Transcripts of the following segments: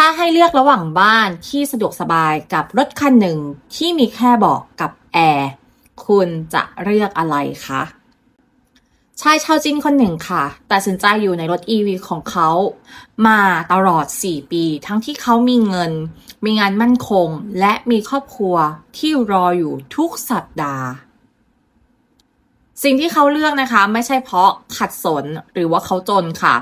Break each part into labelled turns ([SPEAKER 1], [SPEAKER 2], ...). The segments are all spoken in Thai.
[SPEAKER 1] ถ้าให้เลือกระหว่างบ้านที่สะดวกสบายกับรถคันหนึ่งที่มีแค่เบาะกับแอร์ คุณจะเลือกอะไรคะ ชายชาวจีนคนหนึ่งค่ะ ตัดสินใจอยู่ในรถ EV ของเขา มาตลอด 4 ปี ทั้งที่เขามีเงิน มีงานมั่นคง และมีครอบครัวที่รออยู่ทุกสัปดาห์สิ่งที่เขาเลือกนะคะ ไม่ใช่เพราะขัดสนหรือว่าเขาจนค่ะ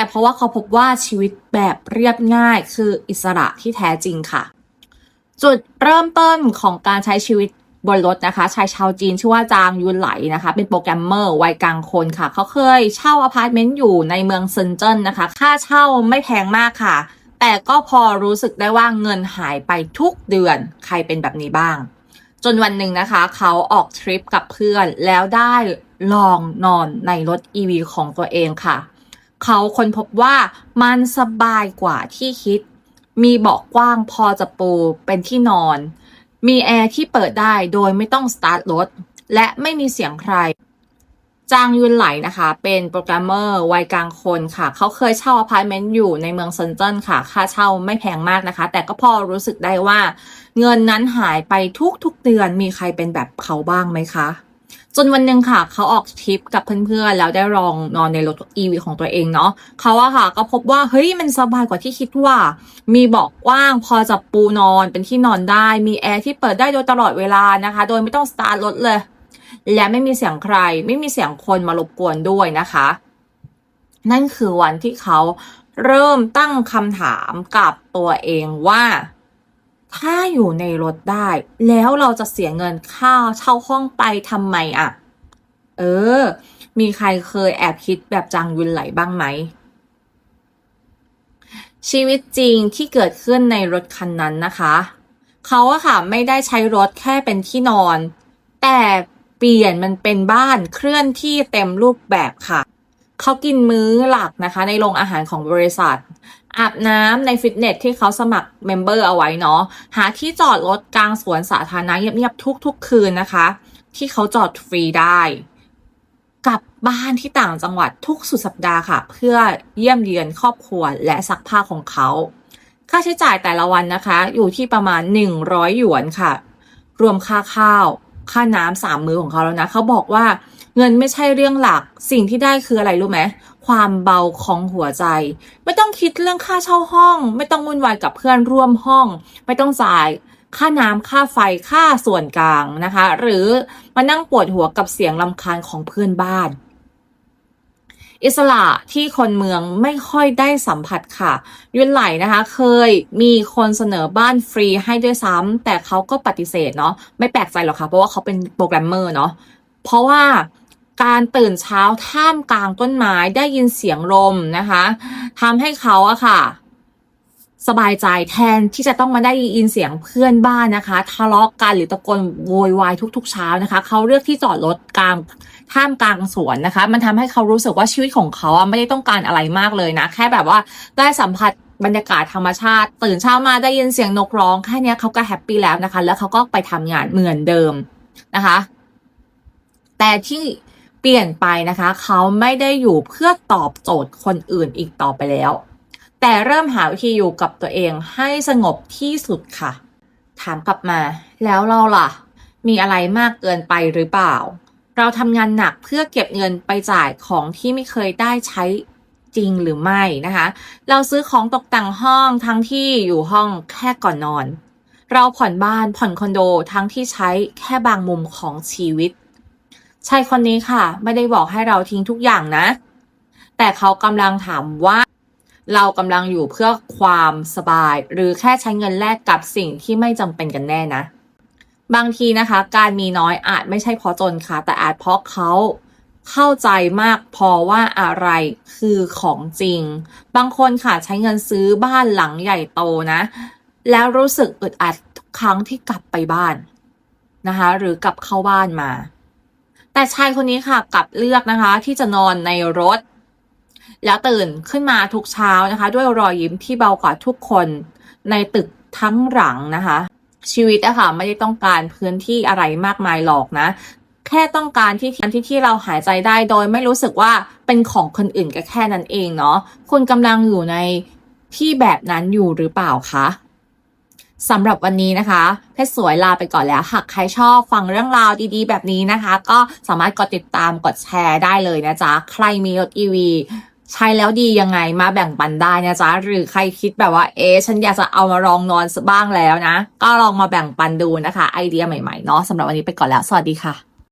[SPEAKER 1] แต่เพราะว่าเขาพบว่าชีวิตแบบเรียบง่ายคืออิสระที่แท้จริงค่ะ จุดเริ่มต้นของการใช้ชีวิตบนรถนะคะ ชายชาวจีนชื่อว่าจางยุนไหลนะคะ เป็นโปรแกรมเมอร์วัยกลางคนค่ะ เขาเคยเช่าอพาร์ตเมนต์อยู่ในเมืองเซินเจิ้นนะคะ ค่าเช่าไม่แพงมากค่ะ แต่ก็พอรู้สึกได้ว่าเงินหายไปทุกเดือนใครเป็นแบบนี้บ้าง จนวันหนึ่งนะคะ เขาออกทริปกับเพื่อนแล้วได้ลองนอนในรถ EV ของตัวเองค่ะ เขาค้นพบว่ามันสบายกว่าที่คิด มีเบาะกว้างพอจะปูเป็นที่นอน มีแอร์ที่เปิดได้โดยไม่ต้องสตาร์ทรถ และไม่มีเสียงใครจางยุนไหลนะคะ เป็นโปรแกรมเมอร์วัยกลางคนค่ะ เขาเคยเช่าอพาร์ตเมนต์อยู่ในเมืองเซินเจิ้นค่ะ ค่าเช่าไม่แพงมากนะคะ แต่ก็พอรู้สึกได้ว่า เงินนั้นหายไปทุกๆเดือนมีใครเป็นแบบเขาบ้างไหมคะ จนวันหนึ่งค่ะ เขาออกทริปกับเพื่อนๆแล้วได้ลองนอนในรถ EV ของตัวเองเนาะเขาอะค่ะ ก็พบว่าเฮ้ยมันสบายกว่าที่คิดว่า มีเบาะกว้างพอจะปูนอนเป็นที่นอนได้ มีแอร์ที่เปิดได้โดยตลอดเวลานะคะ โดยไม่ต้องสตาร์ทรถเลย และไม่มีเสียงใคร ไม่มีเสียงคนมารบกวนด้วยนะคะ นั่นคือวันที่เขาเริ่มตั้งคำถามกับตัวเองว่า ถ้าอยู่ในรถได้ แล้วเราจะเสียเงินค่าเช่าห้องไปทำไมอะเออ มีใครเคยแอบคิดแบบจางยุนไหลบ้างไหม ชีวิตจริงที่เกิดขึ้นในรถคันนั้นนะคะ เขาอะค่ะไม่ได้ใช้รถแค่เป็นที่นอน แต่เปลี่ยนมันเป็นบ้านเคลื่อนที่เต็มรูปแบบค่ะ เขากินมื้อหลักนะคะ ในโรงอาหารของบริษัท อาบน้ำในฟิตเนสที่เขาสมัครเมมเบอร์เอาไว้เนาะหาที่จอดรถกลางสวนสาธารณะเงียบๆทุกๆ คืนนะคะ ที่เขาจอดฟรีได้กลับบ้านที่ต่างจังหวัดทุกสุดสัปดาห์ค่ะ เพื่อเยี่ยมเยือนครอบครัวและซักผ้าของเขา ค่าใช้จ่ายแต่ละวันนะคะ อยู่ที่ประมาณ 100 หยวนค่ะ รวมค่าข้าว ค่าน้ำสามมือของเขาแล้วนะ เขาบอกว่า เงินไม่ใช่เรื่องหลัก สิ่งที่ได้คืออะไรรู้ไหมความเบาของหัวใจ ไม่ต้องคิดเรื่องค่าเช่าห้อง ไม่ต้องวุ่นวายกับเพื่อนร่วมห้อง ไม่ต้องจ่ายค่าน้ำค่าไฟค่าส่วนกลางนะคะ หรือมานั่งปวดหัวกับเสียงลำคาญของเพื่อนบ้าน อิสระที่คนเมืองไม่ค่อยได้สัมผัสค่ะ ยุนไหลนะคะ เคยมีคนเสนอบ้านฟรีให้ด้วยซ้ำแต่เขาก็ปฏิเสธเนาะไม่แปลกใจหรอกค่ะ เพราะว่าเขาเป็นโปรแกรมเมอร์เนาะเพราะว่า การตื่นเช้าท่ามกลางต้นไม้ได้ยินเสียงลมนะคะทำให้เขาอะค่ะ สบายใจแทนที่จะต้องมาได้ยินเสียงเพื่อนบ้านนะคะทะเลาะกันหรือตะโกนโวยวายทุก ๆ เช้านะคะ เขาเลือกที่จอดรถกลางท่ามกลางสวนนะคะ มันทำให้เขารู้สึกว่าชีวิตของเขาอะไม่ได้ต้องการอะไรมากเลยนะ แค่แบบว่าได้สัมผัสบรรยากาศธรรมชาติ ตื่นเช้ามาได้ยินเสียงนกร้องแค่นี้เขาก็แฮปปี้แล้วนะคะ แล้วเขาก็ไปทำงานเหมือนเดิมนะคะ แต่ที่ เปลี่ยนไปนะคะ เขาไม่ได้อยู่เพื่อตอบโจทย์คนอื่นอีกต่อไปแล้ว แต่เริ่มหาวิธีอยู่กับตัวเองให้สงบที่สุดค่ะ ถามกลับมา แล้วเราล่ะ มีอะไรมากเกินไปหรือเปล่า เราทำงานหนักเพื่อเก็บเงินไปจ่ายของที่ไม่เคยได้ใช้จริงหรือไม่นะคะ เราซื้อของตกแต่งห้องทั้งที่อยู่ห้องแค่ก่อนนอน เราผ่อนบ้านผ่อนคอนโดทั้งที่ใช้แค่บางมุมของชีวิต ชายคนนี้ค่ะ ไม่ได้บอกให้เราทิ้งทุกอย่างนะ แต่เขากำลังถามว่า เรากำลังอยู่เพื่อความสบาย หรือแค่ใช้เงินแลกกับสิ่งที่ไม่จำเป็นกันแน่นะ บางทีนะคะ การมีน้อยอาจไม่ใช่เพราะจนค่ะ แต่อาจเพราะเขาเข้าใจมากพอว่าอะไรคือของจริง บางคนค่ะใช้เงินซื้อบ้านหลังใหญ่โตนะ แล้วรู้สึกอึดอัดทุกครั้งที่กลับไปบ้านนะคะ หรือกลับเข้าบ้านมา แต่ชายคนนี้ค่ะกลับเลือกนะคะ ที่จะนอนในรถ แล้วตื่นขึ้นมาทุกเช้านะคะ ด้วยรอยยิ้มที่เบากว่าทุกคนในตึกทั้งหลังนะคะ ชีวิตอะค่ะไม่ได้ต้องการพื้นที่อะไรมากมายหรอกนะ แค่ต้องการที่ที่ที่เราหายใจได้โดยไม่รู้สึกว่าเป็นของคนอื่นก็แค่นั้นเองเนาะคุณกำลังอยู่ในที่แบบนั้นอยู่หรือเปล่าคะ สำหรับวันนี้นะคะ เพชรสวยลาไปก่อนแล้ว หากใครชอบฟังเรื่องราวดีๆ แบบนี้นะคะ ก็สามารถกดติดตามกดแชร์ได้เลยนะจ๊ะ ใครมีรถ EV ใช้แล้วดียังไงมาแบ่งปันได้นะจ๊ะ หรือใครคิดแบบว่า เอ๊ฉันอยากจะเอามาลองนอนสักบ้างแล้วนะ ก็ลองมาแบ่งปันดูนะคะ ไอเดียใหม่ๆเนาะสำหรับวันนี้ไปก่อนแล้ว สวัสดีค่ะ